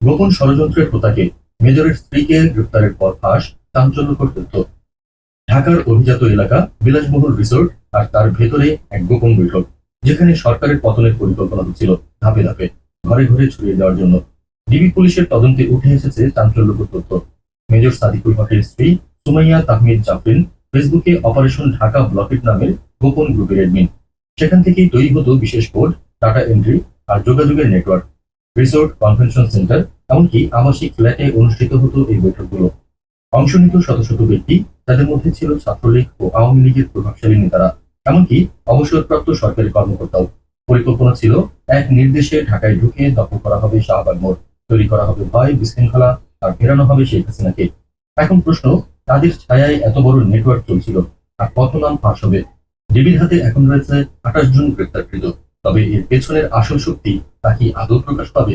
গোপন ষড়যন্ত্রের হোতাকে মেজরের স্ত্রীকে গ্রেপ্তারের পর ফাঁস, চাঞ্চল্যকর তথ্য। ঢাকার অভিজাত এলাকা, বিলাসবহুল রিসোর্ট আর তার ভেতরে এক গোপন বৈঠক, যেখানে সরকারের পতনের পরিকল্পনা হচ্ছিল ধাপে ধাপে, ঘরে ঘরে ছড়িয়ে দেওয়ার জন্য। ডিবি পুলিশের তদন্তে উঠে এসেছে চাঞ্চল্যকর তথ্য। মেজর সাদিকুল হকের স্ত্রী সুমাইয়া তাহমিদ জাফরিন ফেসবুকে অপারেশন ঢাকা ব্লকেট নামের গোপন গ্রুপের এডমিন সেখান থেকেই তৈরি হতো বিশেষ কোড, ডাটা এন্ট্রি আর যোগাযোগের নেটওয়ার্ক। রিসোর্ট, কনভেনশন সেন্টার, এমনকি আবাসিক ফ্ল্যাটে অনুষ্ঠিত হতো এই বৈঠকগুলো। অংশ নিত শত শত ব্যক্তি, তাদের মধ্যে ছিল ছাত্রলীগ ও আওয়ামী লীগের প্রভাবশালী নেতারা, এমনকি অবসরপ্রাপ্ত সরকারি কর্মকর্তাও। পরিকল্পনা ছিল, এক নির্দেশে ঢাকায় ঢুকে দখল করা হবে শাহবাগ মোড়, তৈরি করা হবে ভয়, বিশৃঙ্খলা আর ফেরানো হবে শেখ হাসিনাকে। এখন প্রশ্ন, তাদের ছায়ায় এত বড় নেটওয়ার্ক চলছিল, আর কত নাম ফাঁস হবে? ডিবির হাতে এখন রয়েছে আঠাশ জন গ্রেপ্তারকৃত। তবে এর পেছনের আসল শক্তি তা কি আদৌ প্রকাশ পাবে?